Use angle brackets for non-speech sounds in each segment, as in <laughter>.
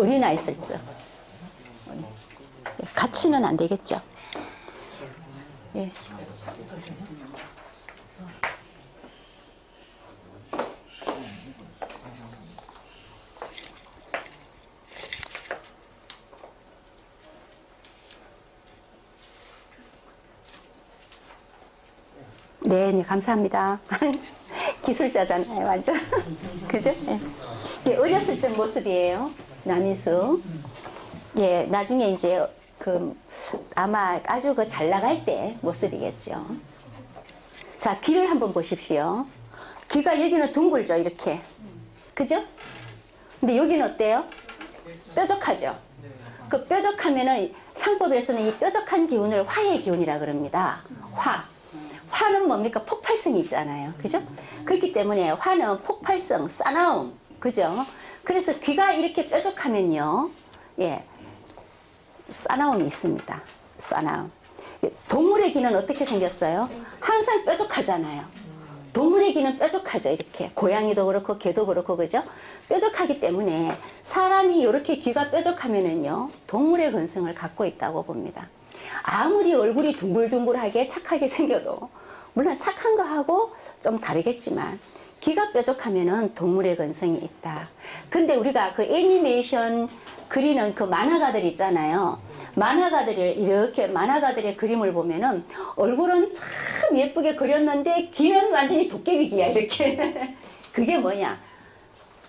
어린아이 쓸죠. 같이는 안 되겠죠. 예. 네, 네, 감사합니다. <laughs> 기술자잖아요, 완전. <laughs> 그죠? 예. 예, 어렸을 적 모습이에요. 남인수. 예, 나중에 이제 그 아마 아주 그 잘 나갈 때 모습이겠죠. 자, 귀를 한번 보십시오. 귀가 여기는 둥글죠, 이렇게. 그죠? 근데 여기는 어때요? 뾰족하죠? 그 뾰족하면은 상법에서는 이 뾰족한 기운을 화의 기운이라 그럽니다. 화. 화는 뭡니까? 폭발성이 있잖아요. 그죠? 그렇기 때문에 화는 폭발성, 싸나움. 그죠? 그래서 귀가 이렇게 뾰족하면요. 예. 싸나움이 있습니다. 싸나움. 동물의 귀는 어떻게 생겼어요? 항상 뾰족하잖아요. 동물의 귀는 뾰족하죠. 이렇게. 고양이도 그렇고, 개도 그렇고, 그죠? 뾰족하기 때문에 사람이 이렇게 귀가 뾰족하면은요, 동물의 근성을 갖고 있다고 봅니다. 아무리 얼굴이 둥글둥글하게 착하게 생겨도, 물론 착한 거하고 좀 다르겠지만, 귀가 뾰족하면은 동물의 근성이 있다. 근데 우리가 그 애니메이션 그리는 그 만화가들 있잖아요. 만화가들이 이렇게 만화가들의 그림을 보면은 얼굴은 참 예쁘게 그렸는데 귀는 완전히 도깨비 귀야 이렇게. <laughs> 그게 뭐냐?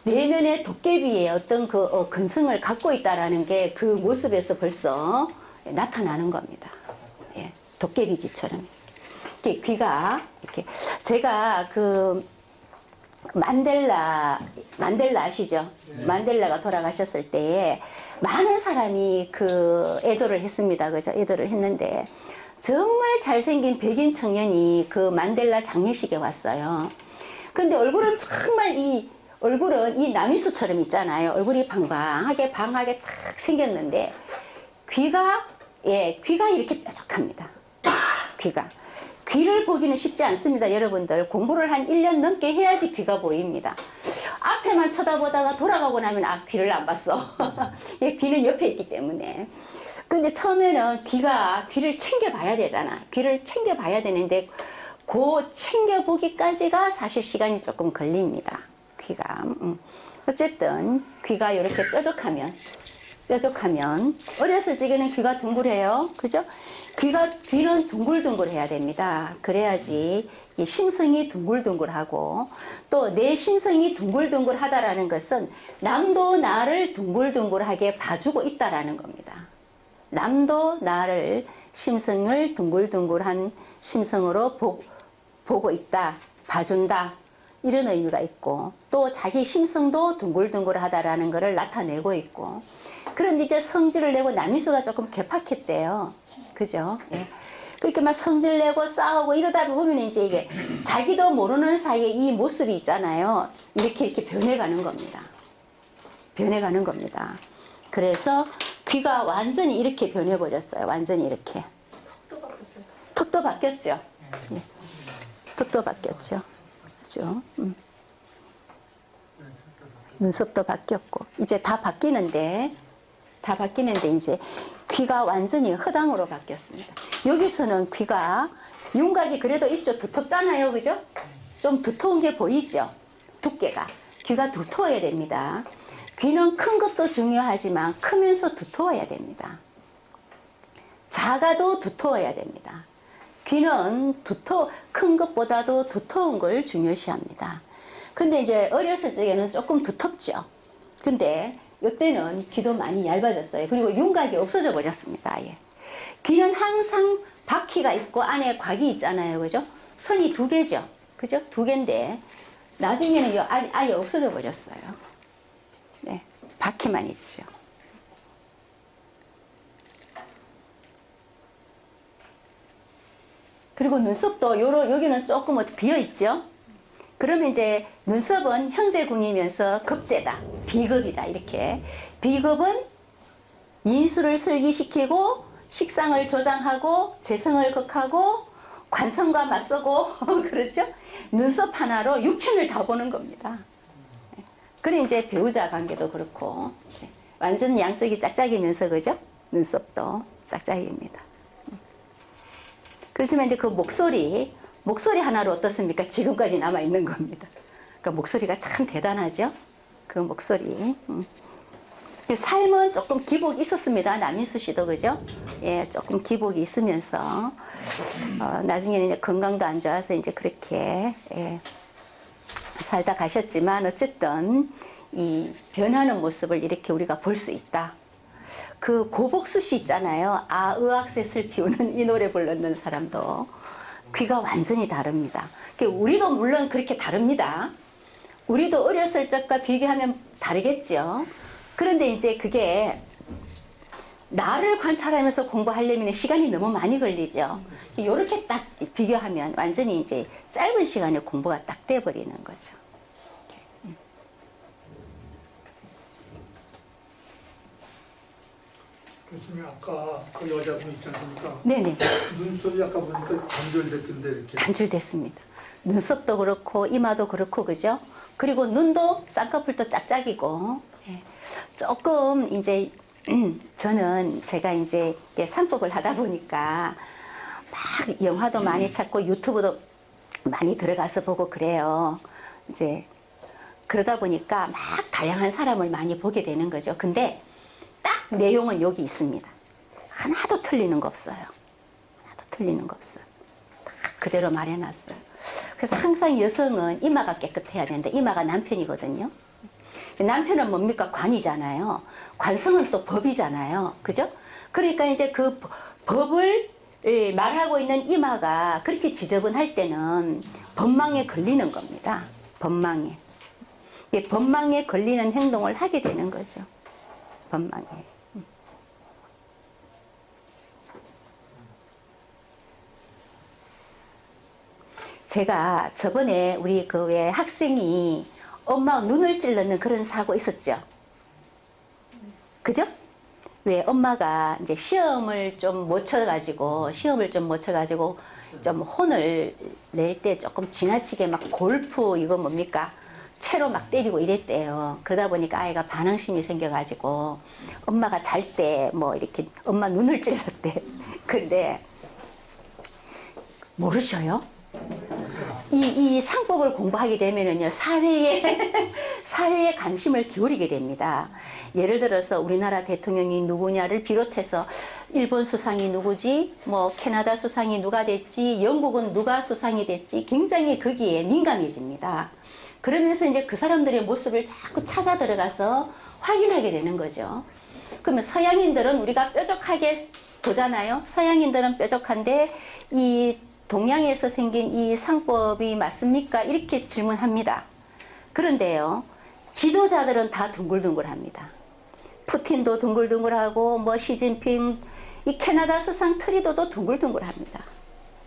내면의 도깨비의 어떤 그 어, 근성을 갖고 있다라는 게 그 모습에서 벌써 나타나는 겁니다. 예, 도깨비 귀처럼 이렇게 귀가 이렇게 제가 그 만델라 만델라 아시죠? 만델라가 돌아가셨을 때에 많은 사람이 그 애도를 했습니다. 그죠? 애도를 했는데 정말 잘생긴 백인 청년이 그 만델라 장례식에 왔어요. 근데 얼굴은 정말 이 얼굴은 이 남일수처럼 있잖아요. 얼굴이 방방하게 방하게 탁 생겼는데 귀가 예 귀가 이렇게 뾰족합니다. 귀가 귀를 보기는 쉽지 않습니다. 여러분들 공부를 한 1년 넘게 해야지 귀가 보입니다. 앞에만 쳐다보다가 돌아가고 나면 아 귀를 안 봤어. <laughs> 예, 귀는 옆에 있기 때문에. 근데 처음에는 귀가 귀를 챙겨봐야 되잖아. 귀를 챙겨봐야 되는데 그 챙겨보기까지가 사실 시간이 조금 걸립니다. 귀가. 음. 어쨌든 귀가 이렇게 뾰족하면 뾰족하면 어렸을 적에는 귀가 둥글해요. 그죠? 귀가 귀는 둥글둥글해야 됩니다. 그래야지 이 심성이 둥글둥글하고 또 내 심성이 둥글둥글하다라는 것은 남도 나를 둥글둥글하게 봐주고 있다라는 겁니다. 남도 나를 심성을 둥글둥글한 심성으로 보, 보고 있다, 봐준다 이런 의미가 있고 또 자기 심성도 둥글둥글하다라는 것을 나타내고 있고 그런데 이제 성질을 내고 남이수가 조금 개팍했대요. 그죠? 예. 그러니까 막 성질 내고 싸우고 이러다 보면 이제 이게 자기도 모르는 사이에 이 모습이 있잖아요. 이렇게 이렇게 변해가는 겁니다. 변해가는 겁니다. 그래서 귀가 완전히 이렇게 변해버렸어요. 완전히 이렇게. 턱도 바뀌었죠. 예. 턱도 바뀌었죠. 그죠? 음. 눈썹도 바뀌었고 이제 다 바뀌는데 다 바뀌는데 이제 귀가 완전히 허당으로 바뀌었습니다. 여기서는 귀가 윤곽이 그래도 있죠. 두텁잖아요. 그죠? 좀 두터운 게 보이죠? 두께가. 귀가 두터워야 됩니다. 귀는 큰 것도 중요하지만 크면서 두터워야 됩니다. 작아도 두터워야 됩니다. 귀는 두터, 큰 것보다도 두터운 걸 중요시합니다. 근데 이제 어렸을 적에는 조금 두텁죠. 근데 이때는 귀도 많이 얇아졌어요. 그리고 윤곽이 없어져 버렸습니다. 예. 귀는 항상 바퀴가 있고 안에 곽이 있잖아요. 그죠? 선이 두 개죠. 그죠? 두 개인데 나중에는 요 아예, 아예 없어져 버렸어요. 네. 바퀴만 있죠. 그리고 눈썹도 요러, 여기는 조금 비어 있죠? 그러면 이제 눈썹은 형제궁이면서 급제다. 비급이다. 이렇게. 비급은 인수를 설기시키고 식상을 조장하고 재성을 극하고 관성과 맞서고 <laughs> 그렇죠? 눈썹 하나로 육친을 다 보는 겁니다. 그래 이제 배우자 관계도 그렇고 완전 양쪽이 짝짝이면서 그죠? 눈썹도 짝짝이입니다. 그렇지만 이제 그 목소리, 목소리 하나로 어떻습니까? 지금까지 남아 있는 겁니다. 그러니까 목소리가 참 대단하죠? 그 목소리. 음. 삶은 조금 기복이 있었습니다. 남인수 씨도 그죠? 예, 조금 기복이 있으면서 어, 나중에는 이제 건강도 안 좋아서 이제 그렇게 예, 살다 가셨지만 어쨌든 이 변하는 모습을 이렇게 우리가 볼 수 있다. 그 고복수 씨 있잖아요. 아 의학셋을 피우는 이 노래 불렀는 사람도 귀가 완전히 다릅니다. 그 우리도 물론 그렇게 다릅니다. 우리도 어렸을 적과 비교하면 다르겠죠. 그런데 이제 그게 나를 관찰하면서 공부하려면 시간이 너무 많이 걸리죠. 이렇게 딱 비교하면 완전히 이제 짧은 시간에 공부가 딱 돼버리는 거죠. 교수님 아까 그 여자분 있지 않습니까? 네네. 눈썹이 아까 보니까 단절됐던데 이렇게 단출됐습니다. 눈썹도 그렇고 이마도 그렇고 그죠? 그리고 눈도 쌍꺼풀도 짝짝이고 예. 조금 이제 음, 저는 제가 이제 산법을 하다 보니까 막 영화도 많이 찾고 유튜브도 많이 들어가서 보고 그래요. 이제 그러다 보니까 막 다양한 사람을 많이 보게 되는 거죠. 근데 딱 내용은 여기 있습니다. 하나도 틀리는 거 없어요. 하나도 틀리는 거 없어요. 다 그대로 말해놨어요. 그래서 항상 여성은 이마가 깨끗해야 되는데 이마가 남편이거든요. 남편은 뭡니까? 관이잖아요. 관성은 또 법이잖아요. 그죠? 그러니까 이제 그 법- 법을 예, 말하고 있는 이마가 그렇게 지저분할 때는 법망에 걸리는 겁니다. 법망에. 예, 법망에 걸리는 행동을 하게 되는 거죠. 법망에. 제가 저번에 우리 그 왜 학생이 엄마 눈을 찔렀는 그런 사고 있었죠. 그죠? 왜 엄마가 이제 시험을 좀 못 쳐가지고 시험을 좀 못 쳐가지고 좀 혼을 낼 때 조금 지나치게 막 골프 이거 뭡니까 채로 막 때리고 이랬대요. 그러다 보니까 아이가 반항심이 생겨가지고 엄마가 잘 때 뭐 이렇게 엄마 눈을 <laughs> 찔렀대. 근데 모르셔요? 이, 이 상법을 공부하게 되면은요, 사회에, <laughs> 사회에 관심을 기울이게 됩니다. 예를 들어서 우리나라 대통령이 누구냐를 비롯해서 일본 수상이 누구지, 뭐 캐나다 수상이 누가 됐지, 영국은 누가 수상이 됐지, 굉장히 거기에 민감해집니다. 그러면서 이제 그 사람들의 모습을 자꾸 찾아 들어가서 확인하게 되는 거죠. 그러면 서양인들은 우리가 뾰족하게 보잖아요. 서양인들은 뾰족한데 이 동양에서 생긴 이 상법이 맞습니까? 이렇게 질문합니다. 그런데요, 지도자들은 다 둥글둥글합니다. 푸틴도 둥글둥글하고 뭐 시진핑 이 캐나다 수상 트리도도 둥글둥글합니다.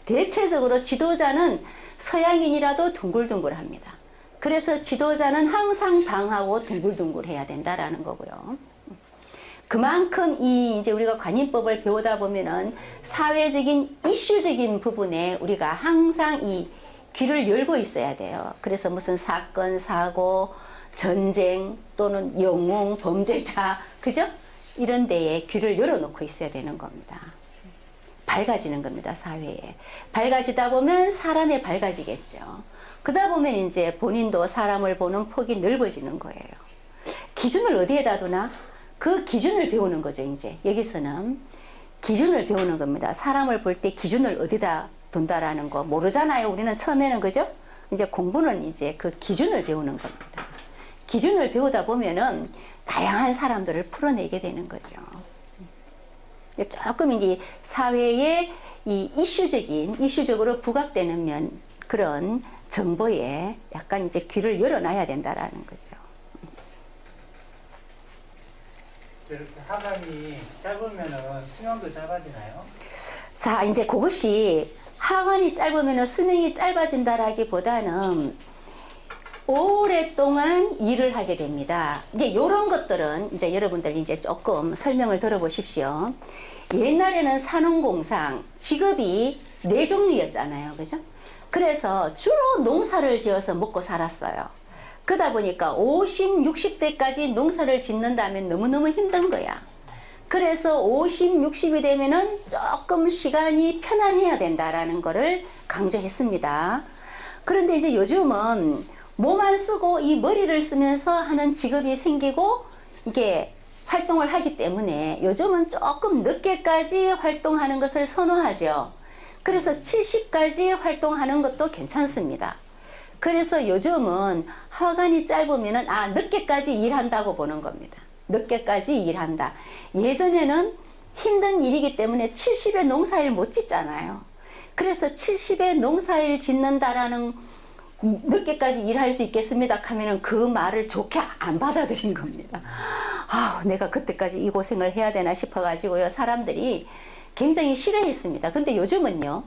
대체적으로 지도자는 서양인이라도 둥글둥글합니다. 그래서 지도자는 항상 방하고 둥글둥글해야 된다라는 거고요. 그만큼 이 이제 우리가 관인법을 배우다 보면은 사회적인 이슈적인 부분에 우리가 항상 이 귀를 열고 있어야 돼요. 그래서 무슨 사건, 사고, 전쟁 또는 영웅, 범죄자, 그죠? 이런 데에 귀를 열어놓고 있어야 되는 겁니다. 밝아지는 겁니다, 사회에. 밝아지다 보면 사람이 밝아지겠죠. 그러다 보면 이제 본인도 사람을 보는 폭이 넓어지는 거예요. 기준을 어디에다 두나? 그 기준을 배우는 거죠, 이제. 여기서는 기준을 배우는 겁니다. 사람을 볼 때 기준을 어디다 둔다라는 거 모르잖아요. 우리는 처음에는 그죠? 이제 공부는 이제 그 기준을 배우는 겁니다. 기준을 배우다 보면은 다양한 사람들을 풀어내게 되는 거죠. 조금 이제 사회의 이 이슈적인, 이슈적으로 부각되는 면, 그런 정보에 약간 이제 귀를 열어놔야 된다라는 거죠. 이렇게 하관이 짧으면은 수명도 짧아지나요? 자, 이제 그것이 하관이 짧으면 수명이 짧아진다라기보다는 오랫동안 일을 하게 됩니다. 이제 이런 것들은 이제 여러분들 이제 조금 설명을 들어보십시오. 옛날에는 산업공상 직업이 네 종류였잖아요. 그죠? 그래서 주로 농사를 지어서 먹고 살았어요. 그러다 보니까 50, 60대까지 농사를 짓는다면 너무너무 힘든 거야. 그래서 50, 60이 되면은 조금 시간이 편안해야 된다라는 거를 강조했습니다. 그런데 이제 요즘은 몸만 쓰고 이 머리를 쓰면서 하는 직업이 생기고 이게 활동을 하기 때문에 요즘은 조금 늦게까지 활동하는 것을 선호하죠. 그래서 70까지 활동하는 것도 괜찮습니다. 그래서 요즘은 하관이 짧으면은 아 늦게까지 일한다고 보는 겁니다. 늦게까지 일한다. 예전에는 힘든 일이기 때문에 70에 농사일 못 짓잖아요. 그래서 70에 농사일 짓는다라는 이- 늦게까지 일할 수 있겠습니다 하면은 그 말을 좋게 안 받아들인 겁니다. 아, 내가 그때까지 이 고생을 해야 되나 싶어 가지고요. 사람들이 굉장히 싫어했습니다. 근데 요즘은요,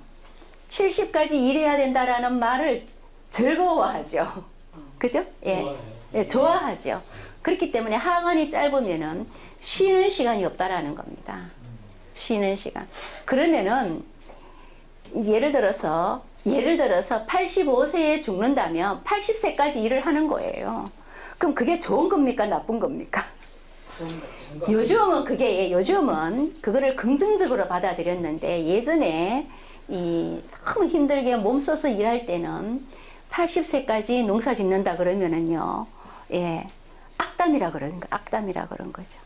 70까지 일해야 된다라는 말을 즐거워하죠. 그죠? 예. 예, 좋아하죠. 그렇기 때문에 하관이 짧으면은 쉬는 시간이 없다라는 겁니다. 쉬는 시간. 그러면은 예를 들어서 예를 들어서 85세에 죽는다면 80세까지 일을 하는 거예요. 그럼 그게 좋은 겁니까 나쁜 겁니까? 요즘은 그게 요즘은 그거를 긍정적으로 받아들였는데 예전에 이 너무 힘들게 몸 써서 일할 때는 80세까지 농사 짓는다 그러면은요, 예, 악담이라 그러는 거, 악담이라 그런 거죠.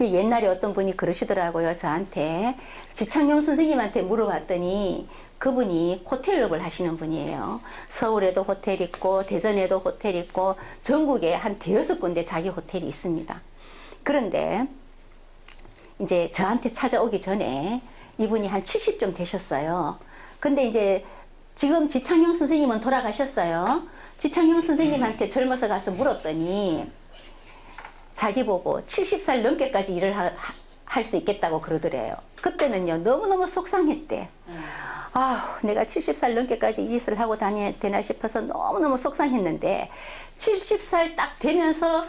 옛날에 어떤 분이 그러시더라고요, 저한테. 지창용 선생님한테 물어봤더니 그분이 호텔업을 하시는 분이에요. 서울에도 호텔 있고, 대전에도 호텔 있고, 전국에 한 대여섯 군데 자기 호텔이 있습니다. 그런데 이제 저한테 찾아오기 전에 이분이 한 70좀 되셨어요. 근데 이제 지금 지창용 선생님은 돌아가셨어요. 지창용 선생님한테 젊어서 가서 물었더니 자기 보고 70살 넘게까지 일을 할 수 있겠다고 그러더래요. 그때는요, 너무너무 속상했대. 아, 내가 70살 넘게까지 이 짓을 하고 다녀야 되나 싶어서 너무너무 속상했는데, 70살 딱 되면서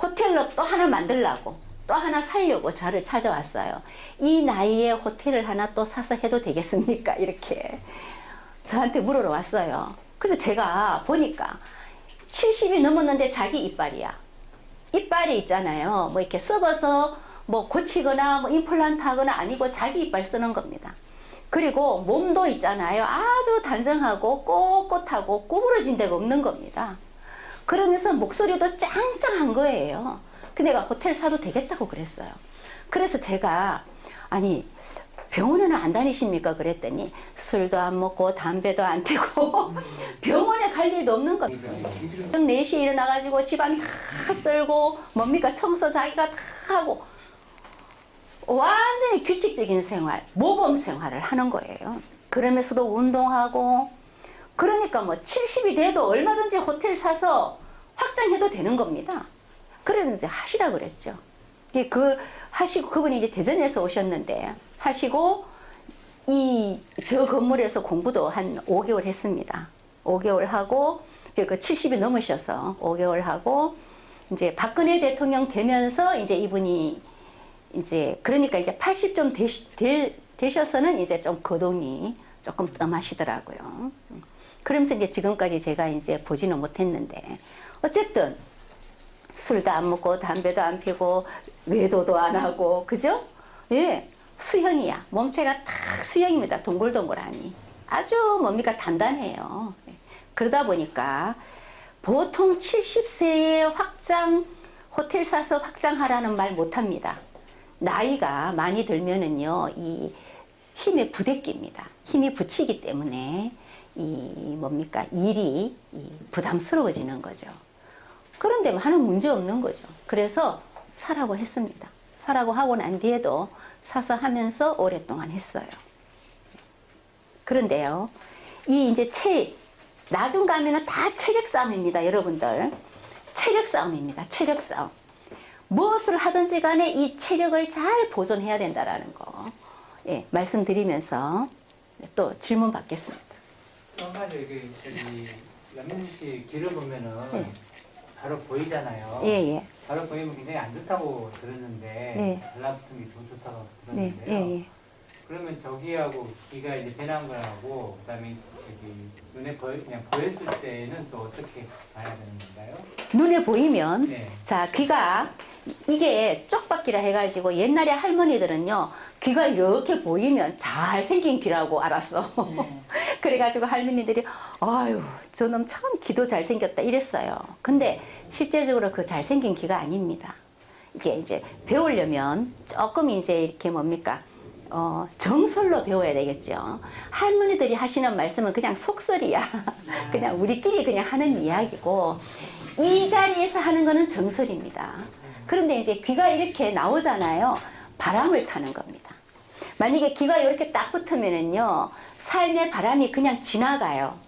호텔로 또 하나 만들라고, 또 하나 살려고 저를 찾아왔어요. 이 나이에 호텔을 하나 또 사서 해도 되겠습니까? 이렇게 저한테 물으러 왔어요. 그래서 제가 보니까 70이 넘었는데 자기 이빨이야. 이빨이 있잖아요. 뭐 이렇게 썩어서 뭐 고치거나 뭐 임플란트 하거나 아니고 자기 이빨 쓰는 겁니다. 그리고 몸도 있잖아요. 아주 단정하고 꼿꼿하고 구부러진 데가 없는 겁니다. 그러면서 목소리도 짱짱한 거예요. 그 내가 호텔 사도 되겠다고 그랬어요. 그래서 제가 아니 병원에는 안 다니십니까? 그랬더니 술도 안 먹고 담배도 안 태고 <laughs> 병원에 갈 일도 없는 겁니다. 4시에 일어나가지고 집안 다 쓸고 뭡니까 청소 자기가 다 하고 완전히 규칙적인 생활, 모범 생활을 하는 거예요. 그러면서도 운동하고 그러니까 뭐 70이 돼도 얼마든지 호텔 사서 확장해도 되는 겁니다. 그랬는데 하시라 그랬죠. 예, 그 하시고 그분이 이제 대전에서 오셨는데 하시고 이 저 건물에서 공부도 한 5개월 했습니다. 5개월 하고 그 70이 넘으셔서 5개월 하고 이제 박근혜 대통령 되면서 이제 이분이 이제 그러니까 이제 80 좀 되시, 되, 되셔서는 이제 좀 거동이 조금 뜸하시더라고요. 그러면서 이제 지금까지 제가 이제 보지는 못했는데 어쨌든 술도 안 먹고 담배도 안 피고 외도도 안 하고 그죠? 예 수형이야. 몸체가 딱 수형입니다. 동글동글하니. 아주 뭡니까 단단해요. 예. 그러다 보니까 보통 70세에 확장 호텔 사서 확장하라는 말 못합니다. 나이가 많이 들면은요 이 힘의 부대끼입니다. 힘이 붙이기 때문에 이 뭡니까 일이 이 부담스러워지는 거죠. 그런데 뭐 하는 문제 없는 거죠. 그래서 사라고 했습니다. 사라고 하고 난 뒤에도 사서 하면서 오랫동안 했어요. 그런데요, 이 이제 체, 나중 가면은 다 체력 싸움입니다, 여러분들. 체력 싸움입니다, 체력 싸움. 무엇을 하든지 간에 이 체력을 잘 보존해야 된다라는 거, 예, 말씀드리면서 또 질문 받겠습니다. 한 가지 그 저기 연민수 씨 길을 보면은 네. 바로 보이잖아요. 예, 예. 바로 보이면 굉장히 안 좋다고 들었는데 네. 달라붙은 게좀 좋다고 네, 들었는데요. 예, 예. 그러면 저기하고 귀가 이제 변한 거하고 그다음에 저기 눈에 보여 그냥 보였을 때는 또 어떻게 봐야 되는 건가요? 눈에 보이면 네. 자 귀가 이게 쪽박귀라 해가지고 옛날에 할머니들은요 귀가 이렇게 보이면 잘생긴 귀라고 알았어. <laughs> 그래가지고 할머니들이 아유 저놈 참 귀도 잘생겼다. 이랬어요. 근데 실제적으로 그 잘생긴 귀가 아닙니다. 이게 이제 배우려면 조금 이제 이렇게 뭡니까 어, 정설로 배워야 되겠죠. 할머니들이 하시는 말씀은 그냥 속설이야. <laughs> 그냥 우리끼리 그냥 하는 이야기고, 이 자리에서 하는 거는 정설입니다. 그런데 이제 귀가 이렇게 나오잖아요. 바람을 타는 겁니다. 만약에 귀가 이렇게 딱 붙으면은요, 삶의 바람이 그냥 지나가요.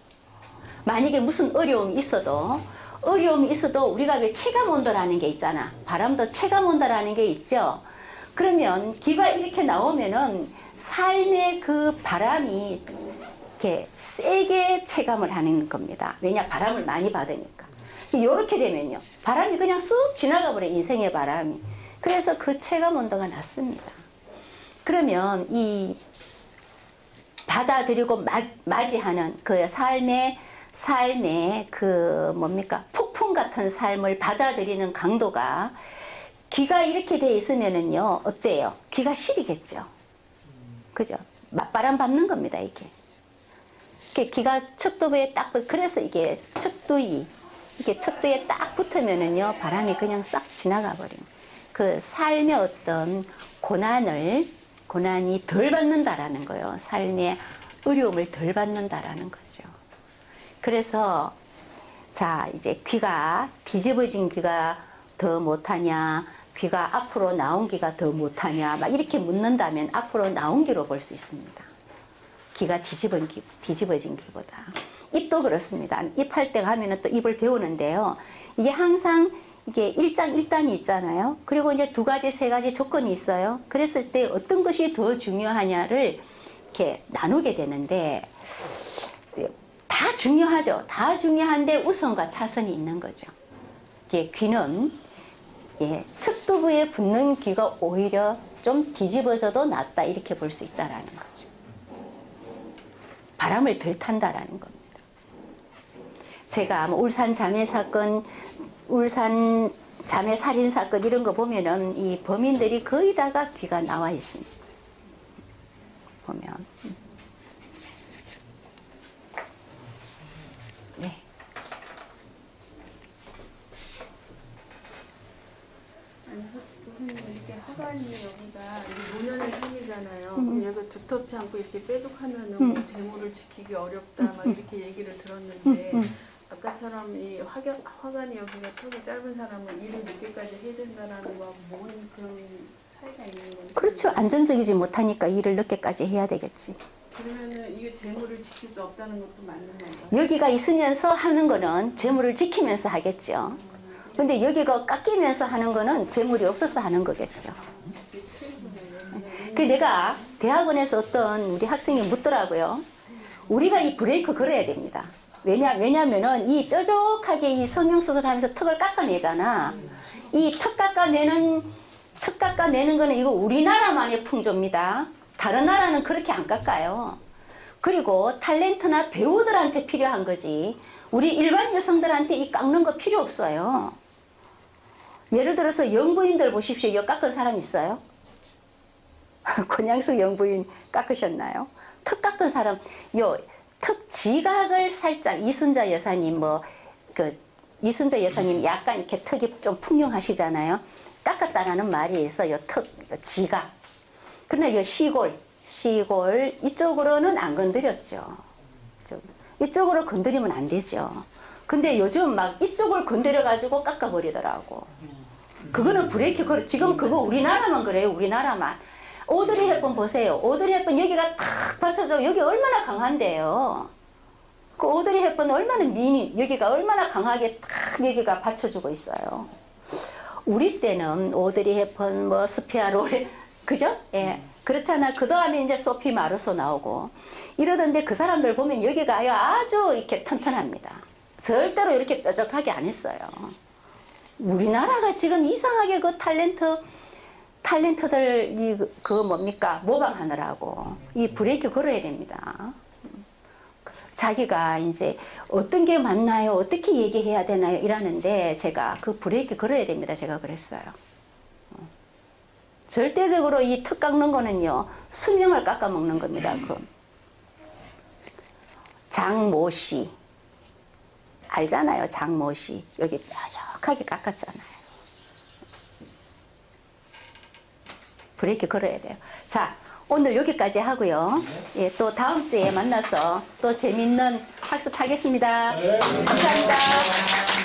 만약에 무슨 어려움이 있어도, 어려움이 있어도 우리가 왜 체감 온도라는 게 있잖아. 바람도 체감 온도라는 게 있죠. 그러면 귀가 이렇게 나오면은 삶의 그 바람이 이렇게 세게 체감을 하는 겁니다. 왜냐 바람을 많이 받으니까. 이렇게 되면요 바람이 그냥 쑥 지나가 버려 요 인생의 바람이. 그래서 그 체감 온도가 낮습니다. 그러면 이 받아들이고 맞, 맞이하는 그 삶의 삶의 그 뭡니까 폭풍 같은 삶을 받아들이는 강도가 귀가 이렇게 돼 있으면은요 어때요? 귀가 시리겠죠. 그죠? 맞바람 받는 겁니다 이게. 이게 귀가 척도부에 딱 붙- 그래서 이게 척도이 이게 척도에 딱 붙으면은요 바람이 그냥 싹 지나가 버림. 그 삶의 어떤 고난을 고난이 덜 받는다라는 거예요. 삶의 어려움을 덜 받는다라는 거죠. 그래서 자 이제 귀가 뒤집어진 귀가 더 못하냐 귀가 앞으로 나온 귀가 더 못하냐 막 이렇게 묻는다면 앞으로 나온 귀로 볼 수 있습니다. 귀가 뒤집은 귀, 뒤집어진 귀보다 입도 그렇습니다. 입할 때가 하면은 또 입을 배우는데요. 이게 항상 이게 1장 1단이 있잖아요. 그리고 이제 두 가지, 세 가지 조건이 있어요. 그랬을 때 어떤 것이 더 중요하냐를 이렇게 나누게 되는데 다 중요하죠. 다 중요한데 우선과 차선이 있는 거죠. 이게 귀는 예, 측 두부에 붙는 귀가 오히려 좀 뒤집어져도 낫다 이렇게 볼 수 있다라는 거죠. 바람을 덜 탄다라는 겁니다. 제가 뭐 울산 자매 사건, 울산 자매 살인 사건 이런 거 보면은 이 범인들이 거의 다가 귀가 나와 있습니다. 보면. 네. 아니, 선생님 이렇게 하관이 여기가 이게 노년의 삶이잖아요. 음. 두텁지 않고 이렇게 빼독하면은 음. 뭐 재물을 지키기 어렵다 막 이렇게 얘기를 들었는데 음. 아까처럼 이 화견, 화관이 여기가 턱이 짧은 사람은 일을 늦게까지 해야 된다라는 거하고 뭔 그런 차이가 있는 건지. 그렇죠. 안정적이지 못하니까 일을 늦게까지 해야 되겠지. 그러면은 이게 재물을 지킬 수 없다는 것도 맞는 건가요? 여기가 있으면서 하는 거는 재물을 지키면서 하겠죠. 근데 여기가 깎이면서 하는 거는 재물이 없어서 하는 거겠죠. 그 내가 대학원에서 어떤 우리 학생이 묻더라고요. 우리가 이 브레이크 걸어야 됩니다. 왜냐, 왜냐면은 이 뾰족하게 이 성형수술 하면서 턱을 깎아내잖아. 이 턱 깎아내는, 턱 깎아내는 거는 이거 우리나라만의 풍조입니다. 다른 나라는 그렇게 안 깎아요. 그리고 탤런트나 배우들한테 필요한 거지. 우리 일반 여성들한테 이 깎는 거 필요 없어요. 예를 들어서 영부인들 보십시오. 이거 깎은 사람 있어요? <laughs> 권양숙 영부인 깎으셨나요? 턱 깎은 사람, 요 턱 지각을 살짝 이순자 여사님 뭐 그 이순자 여사님 약간 이렇게 턱이 좀 풍요하시잖아요. 깎았다라는 말이 있어요. 턱 지각. 그러나 이 시골, 시골 이쪽으로는 안 건드렸죠. 좀 이쪽으로 건드리면 안 되죠. 근데 요즘 막 이쪽을 건드려 가지고 깎아 버리더라고. 그거는 브레이크 걸 지금 그거 우리나라만 그래요. 우리나라만. 오드리 헵번 보세요. 오드리 헵번 여기가 탁 받쳐져. 여기 얼마나 강한데요. 그 오드리 헵번 얼마나 미니 여기가 얼마나 강하게 탁 여기가 받쳐주고 있어요. 우리 때는 오드리 헵번 뭐 스피아 로레 그죠? 예. 그렇잖아. 그 다음에 이제 소피 마르소 나오고 이러던데 그 사람들 보면 여기가 아주 이렇게 튼튼합니다. 절대로 이렇게 뾰족하게 안 했어요. 우리나라가 지금 이상하게 그 탤런트 탤런트들 이 그 뭡니까 모방하느라고 이 브레이크 걸어야 됩니다. 자기가 이제 어떤 게 맞나요? 어떻게 얘기해야 되나요? 이러는데 제가 그 브레이크 걸어야 됩니다. 제가 그랬어요. 어. 절대적으로 이 턱 깎는 거는요 수명을 깎아 먹는 겁니다. 그 장모 씨 알잖아요. 장모 씨 여기 뾰족하게 깎았잖아요. 브레이크 걸어야 돼요. 자, 오늘 여기까지 하고요. 예, 또 다음 주에 만나서 또 재밌는 학습하겠습니다. 감사합니다.